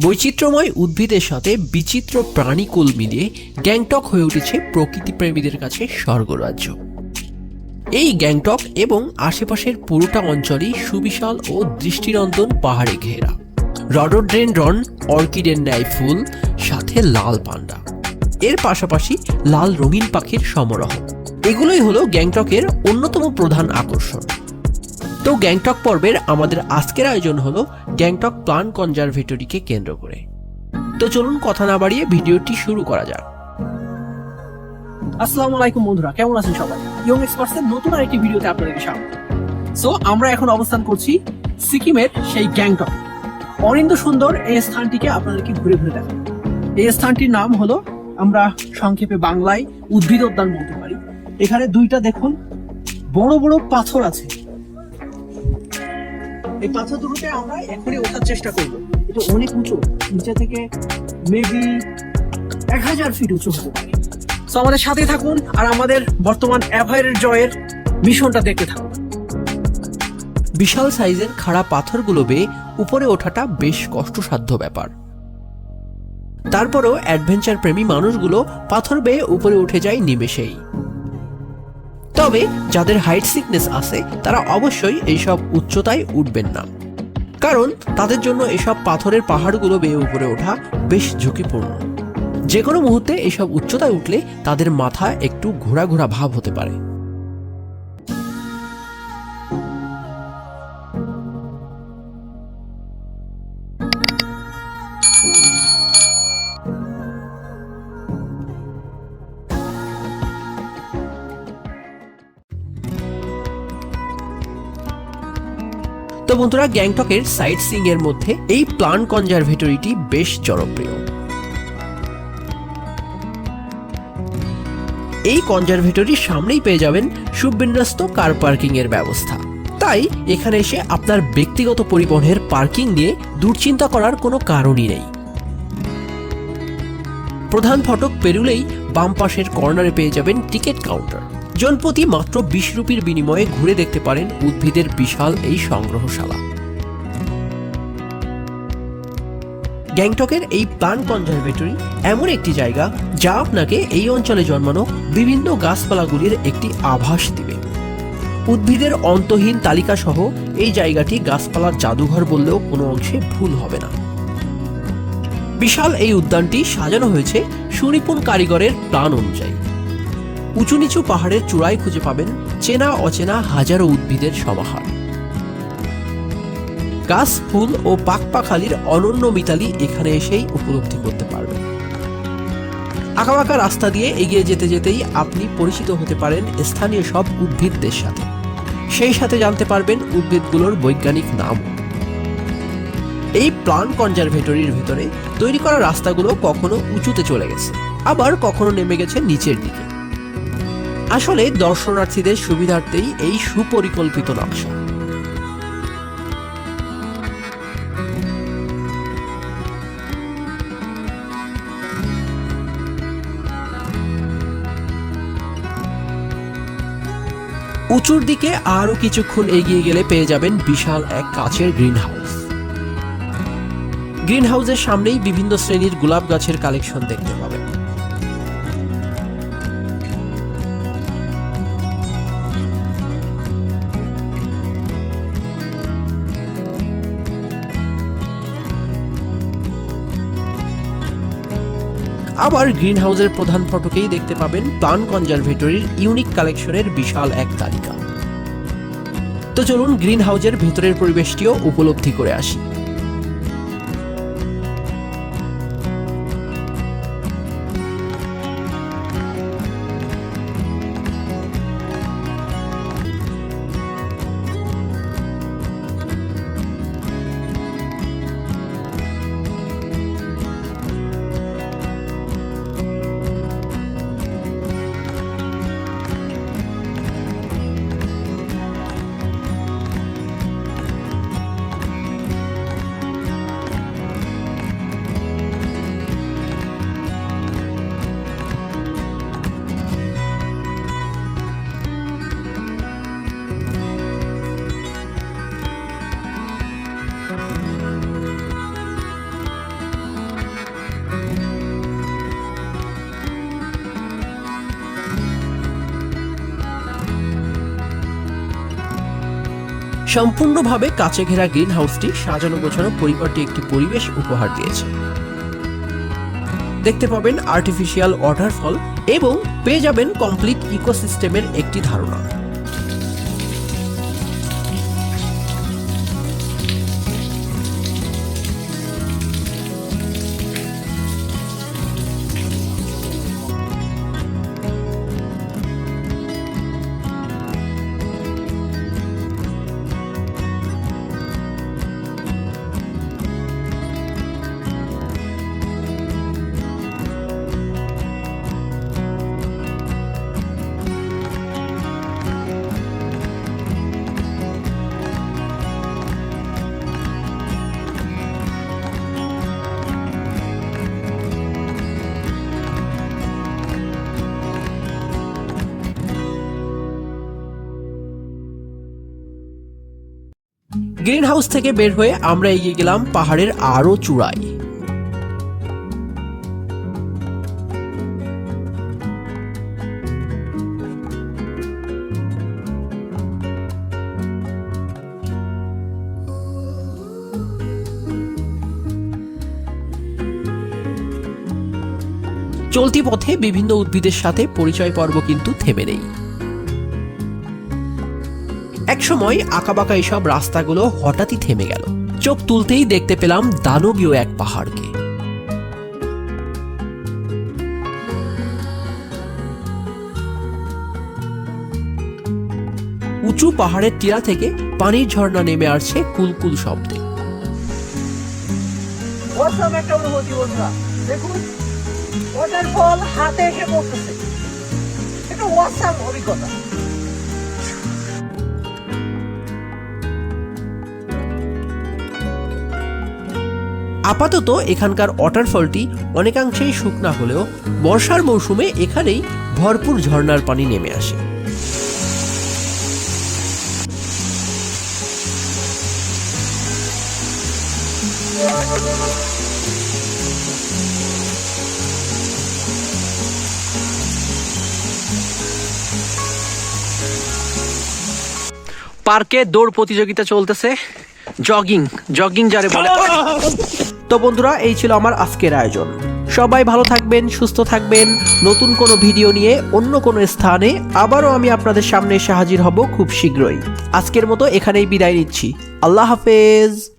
বৈচিত্র্যময় উদ্ভিদের সাথে বিচিত্র প্রাণীকুল মিলিয়ে গ্যাংটক হয়ে উঠেছে প্রকৃতিপ্রেমীদের কাছে স্বর্গরাজ্য। এই গ্যাংটক এবং আশেপাশের পুরোটা অঞ্চলই সুবিশাল ও দৃষ্টিনন্দন পাহাড়ে ঘেরা। রডোড্রেনড্রন অর্কিডের ন্যায় ফুল, সাথে লাল পান্ডা। এর পাশাপাশি লাল রঙিন পাখির সমারোহ। এগুলোই হলো গ্যাংটকের অন্যতম প্রধান আকর্ষণ। তো গ্যাংটক পর্বের আমাদের আজকের আয়োজন হলো গ্যাংটক প্লান কনজারভেটরিকে কেন্দ্র করে। তো চলুন কথা না বাড়িয়ে ভিডিওটি শুরু করা যাক। আসসালামু আলাইকুম বন্ধুরা, কেমন আছেন সবাই? ইয়ং এক্সপার্টস এর নতুন আরেকটি ভিডিওতে আপনাদেরকে স্বাগত। সো আমরা এখন অবস্থান করছি সিকিমের সেই গ্যাংটক। অরিন্দ সুন্দর এই স্থানটিকে আপনাদেরকে ঘুরে ঘুরে দেখাবো। এই স্থানটির নাম হলো, আমরা সংক্ষেপে বাংলায় উদ্ভিদ উদ্যান বলতে পারি। এখানে দুইটা দেখুন, বড় বড় পাথর আছে। এই পাথর দুটোতে আমরা এখনই ওঠার চেষ্টা করব। এটা অনেক উঁচু, নিচে থেকে মেবি এক হাজার ফিট উঁচু সো আমাদের সাথে থাকুন আর আমাদের বর্তমান অ্যাভায়ারের জয়ের মিশনটা দেখতে থাকুন। বিশাল সাইজের খাড়া পাথরগুলো বেয়ে উপরে ওঠাটা বেশ কষ্টসাধ্য ব্যাপার। তারপরও অ্যাডভেঞ্চার প্রেমী মানুষগুলো পাথর বেয়ে উপরে উঠে যায় নিমেষেই। তবে যাদের হাইট সিকনেস আছে, তারা অবশ্যই এইসব উচ্চতায় উঠবেন না। কারণ তাদের জন্য এসব পাথরের পাহাড়গুলো বেয়ে উপরে ওঠা বেশ ঝুঁকিপূর্ণ। যে কোনো মুহূর্তে এসব উচ্চতায় উঠলে তাদের মাথা একটু ঘোরা ঘোরা ভাব হতে পারে। তো বন্ধুরা গ্যাংটকের সাইট সিং এর মধ্যে এই প্লান কনজারভেটরিটি বেশ জনপ্রিয়। এই কনজারভেটরির সামনেই পেয়ে যাবেন সুবিন্যস্ত কার পার্কিং এর ব্যবস্থা। তাই এখানে এসে আপনার ব্যক্তিগত পরিবহনের পার্কিং নিয়ে দুশ্চিন্তা করার কোনো কারণই নেই। প্রধান ফটক পেরুলেই বাম পাশের কর্নারে পেয়ে যাবেন টিকিট কাউন্টার। জনপ্রতি মাত্র বিশ রুপির বিনিময়ে ঘুরে দেখতে পারেন উদ্ভিদের বিশাল এই সংগ্রহশালা। গ্যাংটকের এই প্লান কনজারভেটরি এমন একটি জায়গা যা আপনাকে এই অঞ্চলে জন্মানো বিভিন্ন গাছপালাগুলির একটি আভাস দিবে। উদ্ভিদের অন্তহীন তালিকা সহ এই জায়গাটি গাছপালার জাদুঘর বললেও কোনো অংশে ভুল হবে না। বিশাল এই উদ্যানটি সাজানো হয়েছে সুনিপুণ কারিগরের প্রাণ অনুযায়ী। উঁচু নিচু পাহাড়ের চূড়ায় খুঁজে পাবেন চেনা অচেনা হাজারো উদ্ভিদের সমাহার। গাছ, ফুল ও পাকপাখালির অনন্য মিতালি এখানে এসেই উপলব্ধি করতে পারবেন। আঁকাবাঁকা রাস্তা দিয়ে এগিয়ে যেতে যেতেই আপনি পরিচিত হতে পারেন স্থানীয় সব উদ্ভিদদের সাথে। সেই সাথে জানতে পারবেন উদ্ভিদগুলোর বৈজ্ঞানিক নাম এই প্লান কনজারভেটরির ভিতরে তৈরি করা রাস্তাগুলো কখনো উঁচুতে চলে গেছে, আবার কখনো নেমে গেছে নিচের দিকে। আসলে দর্শনার্থীদের সুবিধার্থেই এই সুপরিকল্পিত নকশা। উঁচুর দিকে আরও কিছুক্ষণ এগিয়ে গেলে পেয়ে যাবেন বিশাল এক কাচের গ্রিন হাউস গ্রিন হাউসের সামনেই বিভিন্ন শ্রেণির গোলাপ গাছের কালেকশন দেখতে পাবেন। আবার গ্রিন হাউসের প্রধান ফটকেই দেখতে পাবেন প্লান কনজারভেটরির ইউনিক কালেকশনের বিশাল এক তালিকা। তো চলুন গ্রিন হাউসের ভেতরের পরিবেশটিও উপলব্ধি করে আসি। সম্পূর্ণভাবে কাছে ঘেরা গ্রিন হাউসটি সাজানো গোছানো পরিবারটি একটি পরিবেশ উপহার দিয়েছে। দেখতে পাবেন আর্টিফিশিয়াল ওয়াটারফল এবং পেয়ে যাবেন কমপ্লিট ইকোসিস্টেমের একটি ধারণা। গ্রিন হাউস থেকে বের হয়ে আমরা এগিয়ে গেলাম পাহাড়ের আরও চূড়ায়। চলতি পথে বিভিন্ন উদ্ভিদের সাথে পরিচয় পর্ব কিন্তু থেমে নেই। একসময় আঁকাবাঁকা এসব রাস্তাগুলো হঠাৎই থেমে গেল। চোখ তুলতেই দেখতে পেলাম দানবীয় এক পাহাড়কে। উঁচু পাহাড়ের টিলা থেকে পানির ঝর্ণা নেমে আসছে কুলকুল শব্দে। দেখুন হাতে এসে পড়তেছে। এটা অভিজ্ঞতা। আপাতত এখানকার ওয়াটারফলটি অনেকাংশেই শুকনা হলেও বর্ষার মৌসুমে এখানেই ভরপুর ঝর্ণার পানি নেমে আসে। পার্কে দৌড় প্রতিযোগিতা চলতেছে। জগিং জগিং যারে বলে। তো বন্ধুরা, এই ছিল আমার আজকের আয়োজন। সবাই ভালো থাকবেন, সুস্থ থাকবেন। নতুন কোনো ভিডিও নিয়ে অন্য কোনো স্থানে আবারও আমি আপনাদের সামনে এসে হাজির হব খুব শীঘ্রই। আজকের মতো এখানেই বিদায় নিচ্ছি। আল্লাহ হাফেজ।